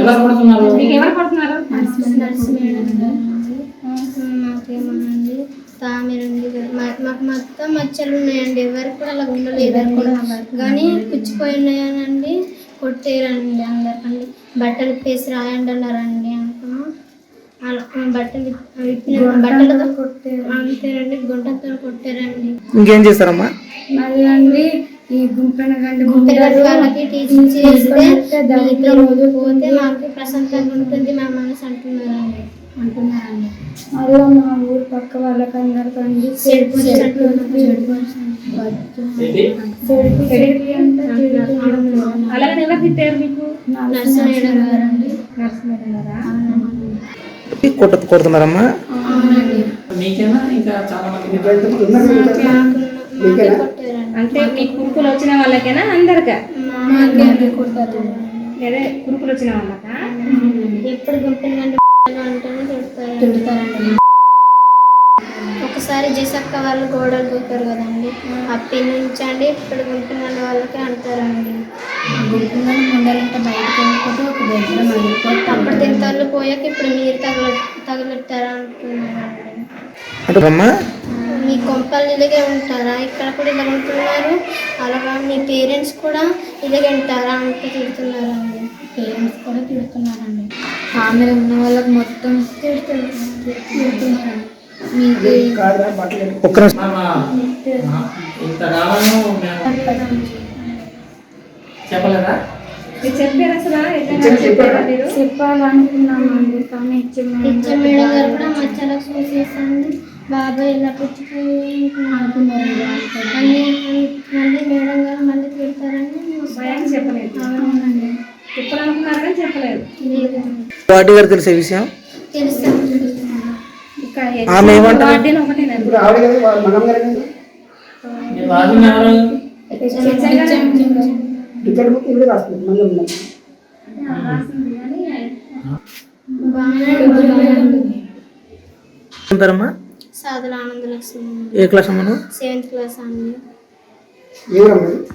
ఎవరు కొడుతున్నారు? మీకు ఎవరు కొడుతున్నారు? మాకు మొత్తం మచ్చలు ఉన్నాయండి. ఎవరికి కూడా అలా ఉండలేదు. కానీ పుచ్చిపోయి ఉన్నాయనండి కొట్టేరండి అందరికండి. బట్టలు పేసి రాయండి అన్నారండి అనుకున్నా బట్టలు బట్టలతో కొట్టారు. అంతేనండి. గుంటతో కొట్టారండి. ఇంకేం చేస్తారమ్మా? అండి ఈ గుంపెన గంట గుంపెన వాళ్ళకి టీచింగ్ చేస్తే పోతే మాకు ప్రశాంతంగా ఉంటుంది మా మనసు అంటున్నారండి. అంటున్నారండి. మళ్ళీ మా ఊరు పక్క వాళ్ళకి అందరికండి చెడు చెట్లు అలాగని ఎవరు తిట్టారు మీకు? కొడుతున్నారమ్మా. మీకేనా? ఇంకా చాలా కొట్టారండి అంటే మీ కురుకులు వచ్చిన వాళ్ళకేనా? అందరికా? మాకే కొట్టారు లేదా కురుకులు వచ్చిన వాళ్ళకా? ఎప్పుడు తిడతారండి ఒకసారి జసక్క వాళ్ళు గోడలు దూకారు కదండి. అప్పటి నుంచి అండి ఇప్పుడు గుంపెన గంట వాళ్ళకి అంటారండి. గుంపెన ముందరంటే బయటకు వెళ్ళిపోతే ఒక దగ్గర మళ్ళీ అప్పుడు తింటారు పోయాక ఇప్పుడు మీరు తగల తగలెట్టారా అంటున్నారండి కొంపలు ఇలాగే ఉంటారా? ఇక్కడ కూడా ఇలా ఉంటున్నారు. అలాగా మీ పేరెంట్స్ కూడా ఇలాగే ఉంటారా అంటూ తిడుతున్నారండి పేరెంట్స్ కూడా తిడుతున్నారండి. ఆమె ఉన్న వాళ్ళకి మొత్తం తిడుతున్నారు మీకు ఒక్క చెప్పలేదా? చెప్పారు అసలు? చెప్పాలనుకున్నామండి కానీ ఇచ్చే మేడం గారు కూడా మధ్యలో చూసేసండి బాబాయ్ ఇలా పుచ్చిపోయి అనుకున్నారండి మళ్ళీ మళ్ళీ మేడం గారు మళ్ళీ తిడతారని చెప్పలేదు. అవునండి. కానీ చెప్పలేదు. వాటి గారు తెలిసే విషయం? తెలుసు. ఆమె ఏమంటారు? సాధుల ఆనంద లక్ష్మి ఏ క్లాస్ అమ్మా నువ్వు సెవెంత్ క్లాస్ అండి.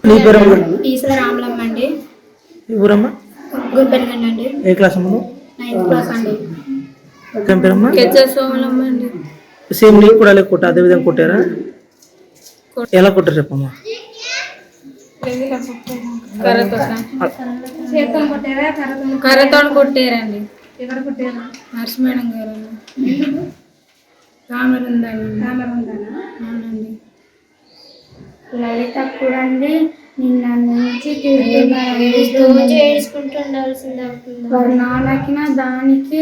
నీ పేరమ్మా? ఈశ్వర రామలమ్మ అండి. ఊరమ్మా? గుంపెనగండి అండి. ఏ క్లాస్ అమ్మా నువ్వు నైన్త్ క్లాస్ అండి. ఏం పేరమ్మా? సోమలమ్మ అండి. సేమ్ నీకు కూడా అలాగే కొట్ట అదే విధంగా కొట్టారా? ఎలా కొట్టారు చెప్పమ్మా? కర్రతో కొట్టారండి. ఎవరు కొట్టారు? నర్స్ మేడం గారు. అవునండి. లలిత కూడా అండి నిన్న నుంచి వారి నాన్నకి దానికి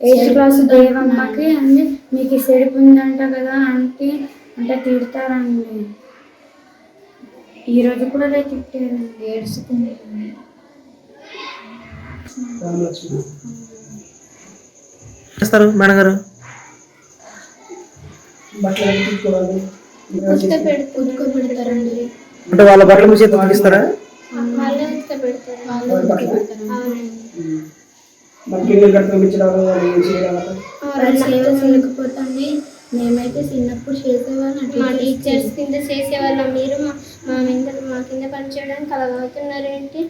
ఎయిత్ క్లాస్ దేవమ్మకి అండి మీకు సెడుపు ఉందంట కదా అంటే అంటే తిడతారండి. ఈరోజు కూడా అదే తిట్టారండి ఏడ్చుకుంది చేస్తారు మేడం గారు? ఉతక పెడుతూ ఉతక పెడతారండి అంటే వాళ్ళ బట్టల. మీ చేతి ఉతికిస్తారా వాళ్ళే మేమైతే చిన్నప్పుడు చేసేవాళ్ళం మా టీచర్స్ కింద చేసేవాళ్ళం. మీరు మా మా కింద మా కింద పని చేయడానికి అలా అవుతున్నారు ఏంటి?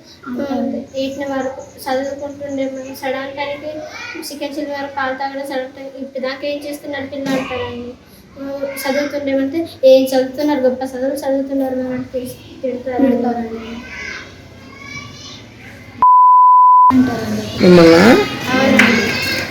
ఎయిట్న వరకు చదువుకుంటుండే మేము. చదవటానికి సెకండ్ సిల్ వరకు పాలు తాగడం చదవటానికి ఇప్పుడు దాకా ఏం చేస్తున్నారు పిల్లలు అంటారండి? చదువుతుండేమంటే ఏం చదువుతున్నారు గొప్ప చదువులు చదువుతున్నారు అంటే తెలిసి తిడతారు అంటారండి.